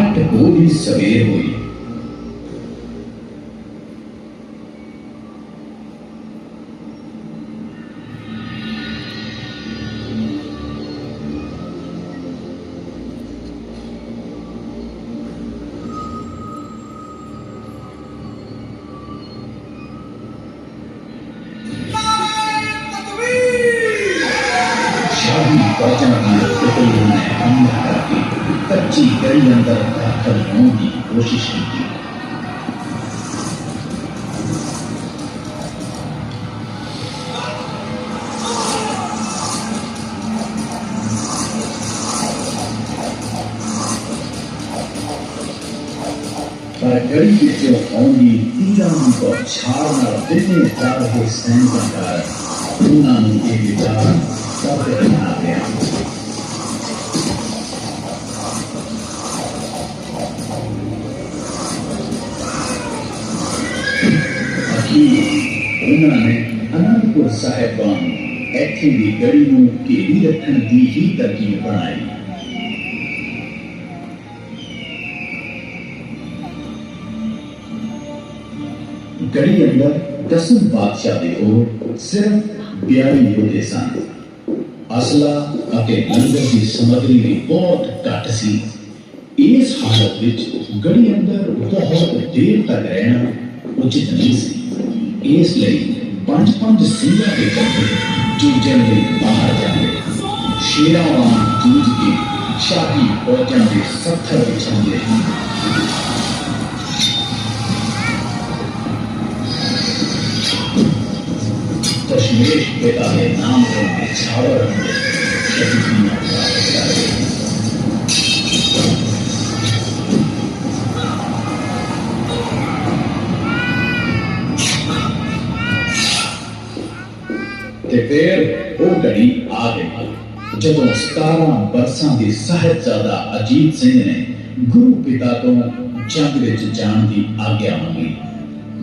આઠ કોની સવેર હોય. Everything is only 이장과 차나 뜻에 따르고 생각할 분한 일이다. 따르게 하나요. ਅਖੀਰ ਉਹਨਾਂ ਨੇ ਅਨੰਦਪੁਰ ਸਾਹਿਬਾਂ ਨੂੰ ਇੱਥੇ ਦੀ ਗੜੀ ਨੂੰ ਘੇਰੀ ਰੱਖਣ ਦੀ ਹੀ ਤਰਕੀਬ ਬਣਾਈ ਗੜੀ ਅੰਦਰ ਦਸਮ ਬਾਦਸ਼ਾਹ ਦੇ ਉਹ ਸਿਰਫ 42 ਯੋਧੇ ਸਨ ਅਸਲਾ ਅਤੇ ਲੰਗਰ ਦੀ ਸਮੱਗਰੀ ਵੀ ਬਹੁਤ ਘੱਟ ਸੀ ਇਸ ਹਾਲਤ ਵਿੱਚ ਗੜੀ ਅੰਦਰ ਬਹੁਤ ਦੇਰ ਤੱਕ ਰਹਿਣਾ ਉਚਿਤ ਨਹੀਂ ਸੀ ਇਸ ਲਈ ਪੰਜ ਪੰਜ ਸਿੰਘਾਂ ਦੇ ਕੱਪੜੇ ਜੂਝਣ ਲਈ ਬਾਹਰ ਜਾਂਦੇ ਸ਼ੇਰਾਂ ਵਾਂਗ ਜੂਝ ਕੇ ਸ਼ਾਹੀ ਫੌਜਾਂ ਦੇ ਸੱਥਰ ਵਿਛਾਉਂਦੇ ਦਸ਼ਮੇਸ਼ ਪਿਤਾ ਦੇ ਨਾਮ ਤੋਂ ਵਿਛਾਵਰ ਹੁੰਦੇ ਸ਼ਹੀਦੀਆਂ ਪ੍ਰਾਪਤ ਕਰਦੇ ਤੇ ਫਿਰ ਉਹ ਘੜੀ ਆ ਗਈ। ਜਦੋਂ 17 ਬਰਸਾਂ ਦੇ ਸਾਹਿਬਜ਼ਾਦਾ ਅਜੀਤ ਸਿੰਘ ਨੇ ਗੁਰੂ ਪਿਤਾ ਤੋਂ ਜੰਗ ਵਿੱਚ ਜਾਣ ਦੀ ਆਗਿਆ ਮੰਗੀ।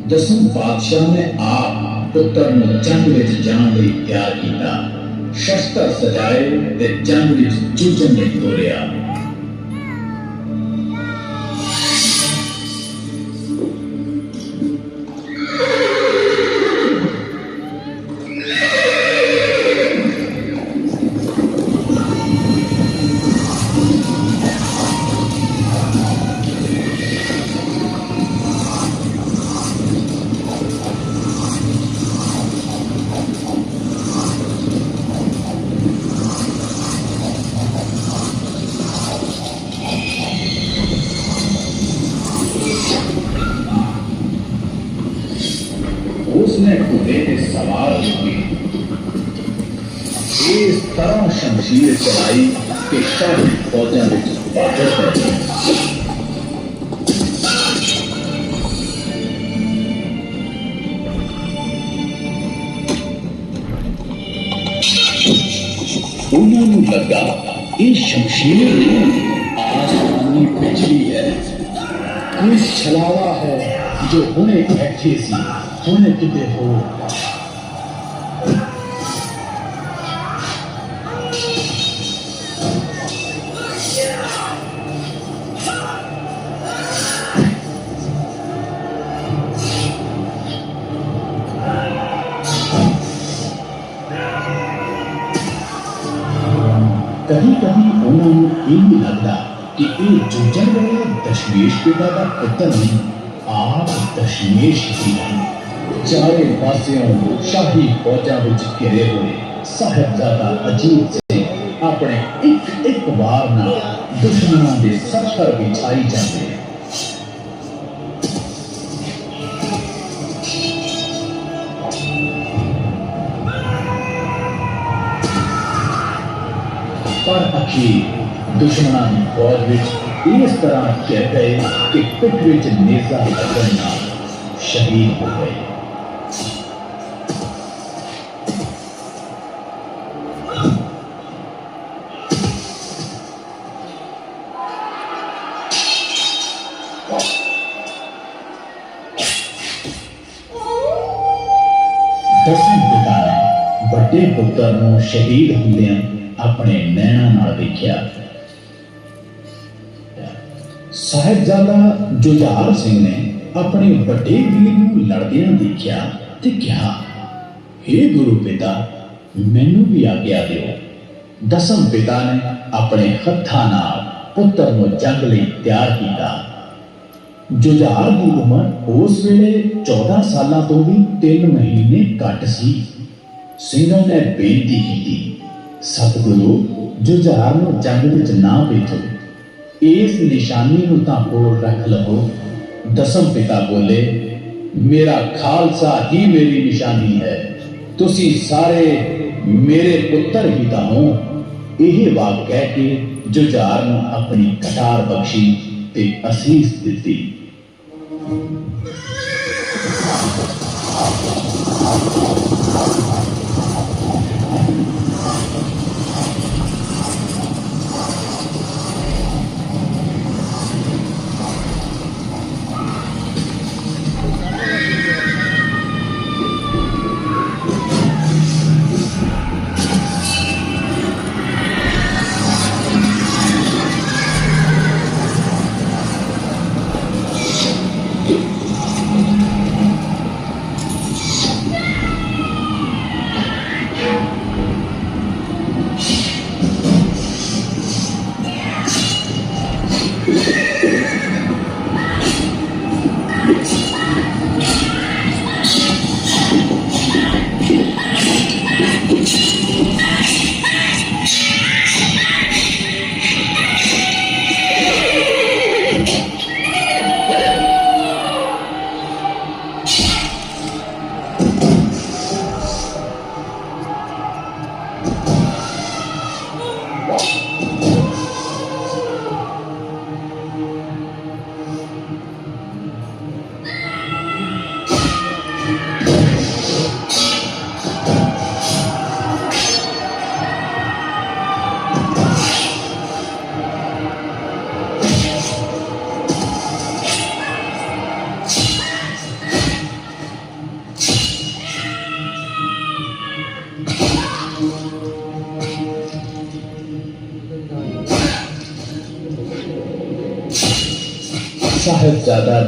ਦਸਮ ਪਾਤਸ਼ਾਹ ਨੇ ਆਪ ਪੁੱਤਰ ਨੂੰ ਜੰਗ ਵਿੱਚ ਜਾਣ ਲਈ ਤਿਆਰ ਕੀਤਾ। ਸ਼ਸਤਰ ਸਜਾਏ ਤੇ ਜੰਗ ਵਿੱਚ ਜੂਝਣ ਲਈ ਤੋਰਿਆ। انہوں لگا یہ شمشیر آسمانی پچھلی ہے کوئی چھلاوا ہے جو ہنے پھیٹھی سی ہنے کتے ہو ਸੀ ਹੁਣੇ ਕਦੀ ਕਦੀ ਉਹਨਾਂ ਨੂੰ ਇਹ ਵੀ ਲੱਗਦਾ ਕਿ ਇਹ ਜੂਝਣ ਵਾਲਾ ਦਸ਼ਮੇਸ਼ ਪਿਤਾ ਦਾ ਪੁੱਤਰ ਨਹੀਂ ਆਪ ਦਸ਼ਮੇਸ਼ ਹੀ ਹਨ ਚਾਰੇ ਪਾਸਿਓਂ ਸ਼ਾਹੀ ਫੌਜਾਂ ਵਿੱਚ ਘਿਰੇ ਹੋਏ ਸਾਹਿਬਜ਼ਾਦਾ ਅਜੀਤ ਸਿੰਘ ਆਪਣੇ ਇੱਕ ਇੱਕ ਵਾਰ ਨਾਲ ਦੁਸ਼ਮਣਾਂ ਦੇ ਸੱਥਰ ਵਿਛਾਈ ਜਾਂਦੇ। پر اکی دشمناں دی فوج وچ اس طرح کہہ گئے کہ پٹ وچ نیزا لگن شہید ہو گئے دسویں پتا بڑے پتر شہید ਆਪਣੇ ਨੈਣਾਂ ਨਾਲ ਵੇਖਿਆ ਸਾਹਿਬਜ਼ਾਦਾ ਜੁਝਾਰ ਸਿੰਘ ਨੇ ਆਪਣੇ ਵੱਡੇ ਵੀਰ ਨੂੰ ਲੜਦਿਆਂ ਦੇਖਿਆ ਤੇ ਕਿਹਾ हे ਗੁਰੂ ਪਿਤਾ, ਮੈਨੂੰ ਵੀ ਆਗਿਆ ਦਿਓ। ਦਸਮ ਪਿਤਾ ਨੇ ਆਪਣੇ ਹੱਥਾਂ ਨਾਲ ਪੁੱਤਰ ਨੂੰ ਜੰਗ ਲਈ ਤਿਆਰ ਕੀਤਾ। ਜੁਝਾਰ ਦੀ ਉਮਰ ਉਸ ਵੇਲੇ 14 ਸਾਲਾਂ ਤੋਂ ਵੀ 3 ਮਹੀਨੇ ਘੱਟ ਸੀ। ਸਿੰਘਾਂ ਨੇ ਬੇਨਤੀ ਕੀਤੀ ਸਤਿਗੁਰੂ, ਜੁਝਾਰ ਨੂੰ ਜੰਗ ਵਿੱਚ ਨਾ ਭੇਜੋ ਇਸ ਨਿਸ਼ਾਨੀ ਨੂੰ ਤਾਂ ਕੋਲ ਰੱਖ ਲਵੋ। ਦਸਮ ਪਿਤਾ ਬੋਲੇ, ਮੇਰਾ ਖਾਲਸਾ ਹੀ ਮੇਰੀ ਨਿਸ਼ਾਨੀ ਹੈ। ਤੁਸੀਂ ਸਾਰੇ ਮੇਰੇ ਪੁੱਤਰ ਹੀ ਤਾਂ ਹੋ। ਇਹ ਵਾਕ ਕਹਿ ਕੇ ਜੁਝਾਰ ਨੂੰ ਆਪਣੀ ਕਟਾਰ ਬਖਸ਼ੀ ਤੇ ਅਸੀਸ ਦਿੱਤੀ। ਸਾਹਿਬਜ਼ਾਦਾ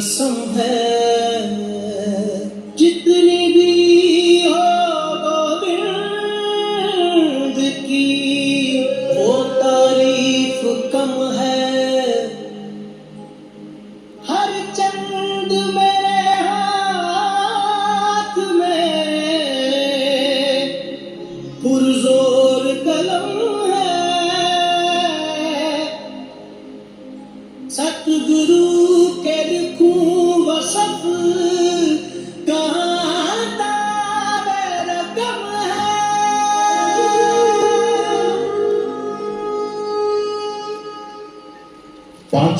somewhere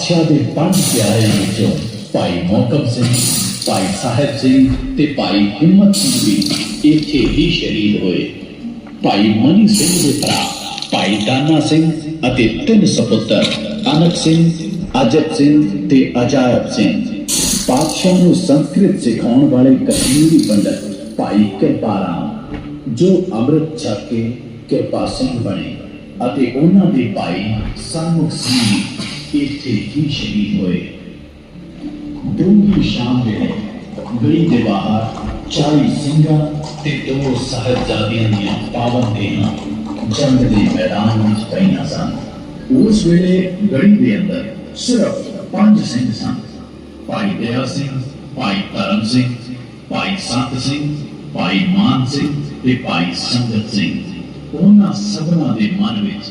ਪਾਤਸ਼ਾਹ ਦੇ ਪੰਜ ਪਿਆਰਿਆਂ ਵਿੱਚੋਂ ਭਾਈ ਮੋਹਕਮ ਸਿੰਘ ਭਾਈ ਸਾਹਿਬ ਸਿੰਘ ਤੇ ਭਾਈ ਹਿੰਮਤ ਸਿੰਘ ਵੀ ਇੱਥੇ ਹੀ ਸ਼ਹੀਦ ਹੋਏ ਭਾਈ ਮਨੀ ਸਿੰਘ ਦੇ ਭਰਾ ਭਾਈ ਦਾਨਾ ਸਿੰਘ ਅਤੇ ਤਿੰਨ ਸਪੁੱਤਰ ਅਨਕ ਸਿੰਘ ਅਜਬ ਸਿੰਘ ਤੇ ਅਜਾਇਬ ਸਿੰਘ ਪਾਤਸ਼ਾਹ ਨੂੰ ਸੰਸਕ੍ਰਿਤ ਸਿਖਾਉਣ ਵਾਲੇ ਕਸ਼ਮੀਰੀ ਪੰਡਤ ਭਾਈ ਕਿਰਪਾ ਰਾਮ ਜੋ ਅੰਮ੍ਰਿਤ ਛਕ ਕੇ ਕਿਰਪਾ ਸਿੰਘ ਬਣੇ ਅਤੇ ਉਹਨਾਂ ਦੇ ਭਾਈ ਸਨਮੁਖ ਸਿੰਘ ایک سے ہی ہوئے ڈونگی شام ہے گلی دے باہر چالی سنگا تے دو صاحبزادیاں دیاں پابندیاں جنگ دے میدان وچ پینا سن اس ویلے گلی دے اندر صرف پانچ سنگ سن پائی دیا سنگھ پائی کرم سنگھ پائی سنت سنگھ پائی مان سنگھ تے پائی سنگت سنگھ انہاں سبنا دے من وچ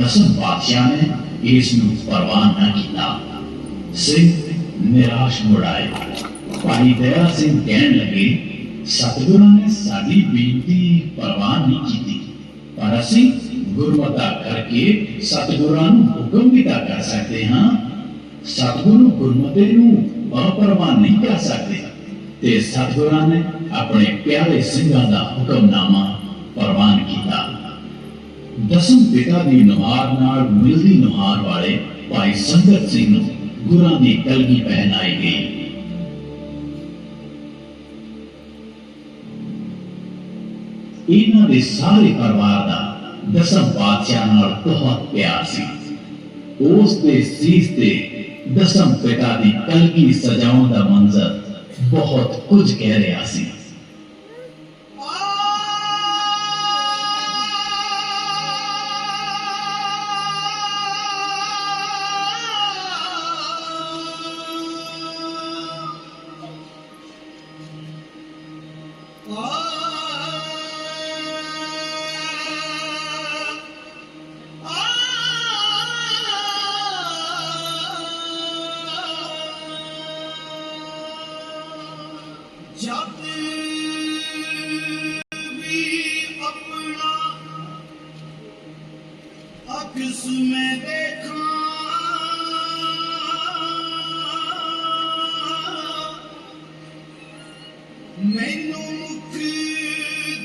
قسم بادشاہ نے اس نو پروان نہ کیتا۔ سنگھ نراش مڑائے پائی دیا سنگھ کہن لگے ستگرہ نے ساری بینتی پروان نہیں کیتی، پر اسی گروتا کر کے ستگرہ نو حکم کیتا کر سکتے ہاں۔ ستگرہ گرمتے نو پروان نہیں کر سکتے تے ستگرہ نے اپنے پیارے سنگھاں دا حکم نامہ پروان کیتا۔ ہے ਦਸਮ ਪਿਤਾ ਦੀ ਨੁਹਾਰ ਨਾਲ ਮਿਲਦੀ ਨੁਹਾਰ ਵਾਲੇ ਭਾਈ ਸੰਗਤ ਸਿੰਘ ਨੂੰ ਗੁਰਾਂ ਦੀ ਕਲਗੀ ਪਹਿਨਾਈ ਗਈ। ਇਹਨਾਂ ਦੇ ਸਾਰੇ ਪਰਿਵਾਰ ਦਾ ਦਸਮ ਪਾਤਸ਼ਾਹ ਨਾਲ ਬਹੁਤ ਪਿਆਰ ਸੀ। ਉਸ ਦੇ ਸੀਸ ਤੇ ਦਸਮ ਪਿਤਾ ਦੀ ਕਲਗੀ ਸਜਾਉਣ ਦਾ ਮੰਜ਼ਰ ਬਹੁਤ ਕੁਝ ਕਹਿ ਰਿਹਾ ਸੀ। ਜਦ ਵੀ ਆਪਣਾ ਅਕਸ ਮੈਂ ਦੇਖਾਂ। ਮੈਨੂੰ ਮੁਖ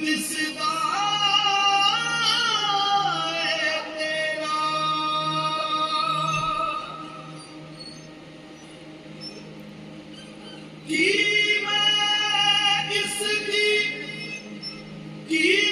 ਦਿਸਦਾ ਤੇਰਾ। ਕੀ He.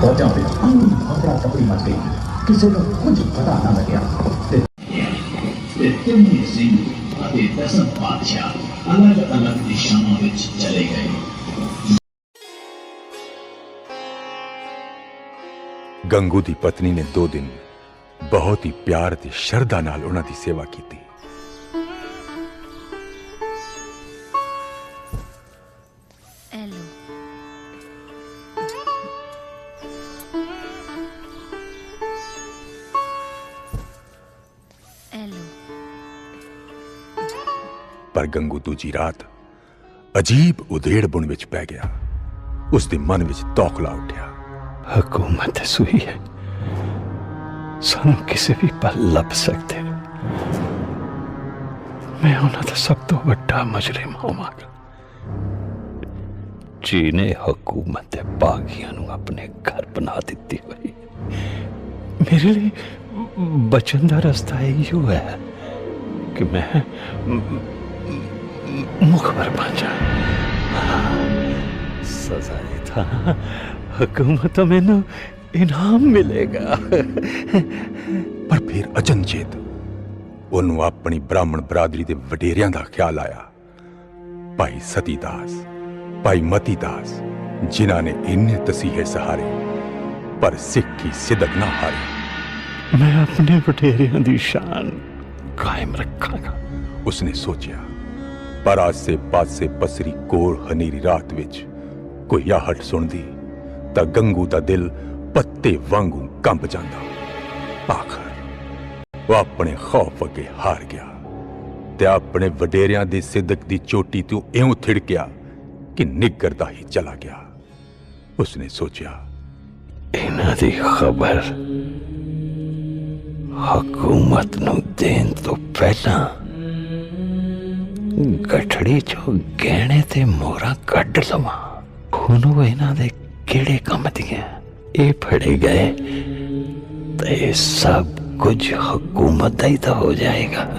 ਫੌਜਾਂ ਵਿੱਚ ਹਫੜਾ ਤਫੜੀ ਮਚ ਗਈ ਕਿਸੇ ਨੂੰ ਕੁਝ ਪਤਾ ਨਾ ਲੱਗਿਆ ਤੇ ਤੇ ਤਿੰਨੇ ਸਿੰਘ ਅਤੇ ਦਸਮ ਪਾਤਸ਼ਾਹ ਅਲੱਗ-ਅਲੱਗ ਦਿਸ਼ਾਵਾਂ ਵਿੱਚ ਚਲੇ ਗਏ ਗੰਗੂ ਦੀ ਪਤਨੀ ਨੇ ਦੋ ਦਿਨ ਬਹੁਤ ਹੀ ਪਿਆਰ ਤੇ ਸ਼ਰਧਾ ਨਾਲ ਉਹਨਾਂ ਦੀ ਸੇਵਾ ਕੀਤੀ ਗੰਗੂ ਦੂਜੀ ਰਾਤ ਅਜੀਬ ਉਧੇੜ ਵਿੱਚ ਪੈ ਗਿਆ। ਉਸ ਦੇ ਮਨ ਵਿੱਚ ਤੌਖਲਾ ਉੱਠਿਆ। ਹਕੂਮਤ ਸੂਈ ਹੈ। ਸਾਨੂੰ ਕਿਸੇ ਵੀ ਪਲ ਲੱਭ ਸਕਦੇ ਮੈਂ ਉਹਨਾਂ ਦਾ ਸਭ ਤੋਂ ਵੱਡਾ ਮੁਜਰਮ ਹੋਵਾਂਗਾ। ਜਿਹਨੇ ਹਕੂਮਤ ਦੇ ਬਾਗੀਆਂ ਨੂੰ ਆਪਣੇ ਘਰ ਬਣਾ ਦਿੱਤੀ ਹੋਈ ਮੇਰੇ ਲਈ ਬਚਨ ਦਾ ਰਸਤਾ ਇਹੋ ਹੈ ਕਿ ਮੈਂ ਮੁਖਬਰ ਬਣ ਜਾ ਸਜ਼ਾ ਇਹ ਤਾਂ ਹਕੂਮਤ ਮੈਨੂੰ ਇਨਾਮ ਮਿਲੇਗਾ ਪਰ ਫਿਰ ਅਚਨਚੇਤ ਉਹਨੂੰ ਆਪਣੀ ਬ੍ਰਾਹਮਣ ਬਰਾਦਰੀ ਦੇ ਵਡੇਰਿਆਂ ਦਾ ਖਿਆਲ ਆਇਆ ਭਾਈ ਸਤੀਦਾਸ ਭਾਈ ਮਤੀਦਾਸ ਜਿਨ੍ਹਾਂ ਨੇ ਇੰਨੇ ਤਸੀਹੇ ਸਹਾਰੇ ਪਰ ਸਿੱਖੀ ਸਿਦਕ ਨਾ ਹਾਰੀ ਮੈਂ ਆਪਣੇ ਵਡੇਰਿਆਂ ਦੀ ਸ਼ਾਨ ਕਾਇਮ ਰੱਖਾਂਗਾ ਉਸਨੇ ਸੋਚਿਆ ਪਰ ਆਸੇ ਪਾਸੇ ਪਸਰੀ ਕੋਰ ਹਨੇਰੀ ਰਾਤ ਵਿੱਚ ਕੋਈ ਆਹਟ ਸੁਣਦੀ ਤਾਂ ਗੰਗੂ ਦਾ ਦਿਲ ਪੱਤੇ ਵਾਂਗੂ ਕੰਬ ਜਾਂਦਾ। ਆਖਰ ਉਹ ਆਪਣੇ ਖੌਫ ਅੱਗੇ ਹਾਰ ਗਿਆ ਤੇ ਆਪਣੇ ਵਡੇਰਿਆਂ ਦੇ ਸਿੱਦਕ ਦੀ ਚੋਟੀ ਤੋਂ ਇਉਂ ਥਿੜਕਿਆ ਕਿ ਨਿੱਗਰਦਾ ਹੀ ਚਲਾ ਗਿਆ। ਉਸਨੇ ਸੋਚਿਆ, ਇਹਨਾਂ ਦੀ ਖਬਰ ਹਕੂਮਤ ਨੂੰ ਦੇਣ ਤੋਂ ਪਹਿਲਾਂ ਗਠੜੀ ਚੋਂ ਗਹਿਣੇ ਤੇ ਮੋਹਰਾਂ ਕੱਢ ਲਵਾਂ। ਹੁਣ ਉਹ ਇਹਨਾਂ ਦੇ ਕਿਹੜੇ ਕੰਮ ਦੀਆਂ? ਇਹ ਫੜੇ ਗਏ ਤੇ ਸਭ ਕੁਝ ਹਕੂਮਤ ਦਾ ਹੀ ਤਾਂ ਹੋ ਜਾਏਗਾ।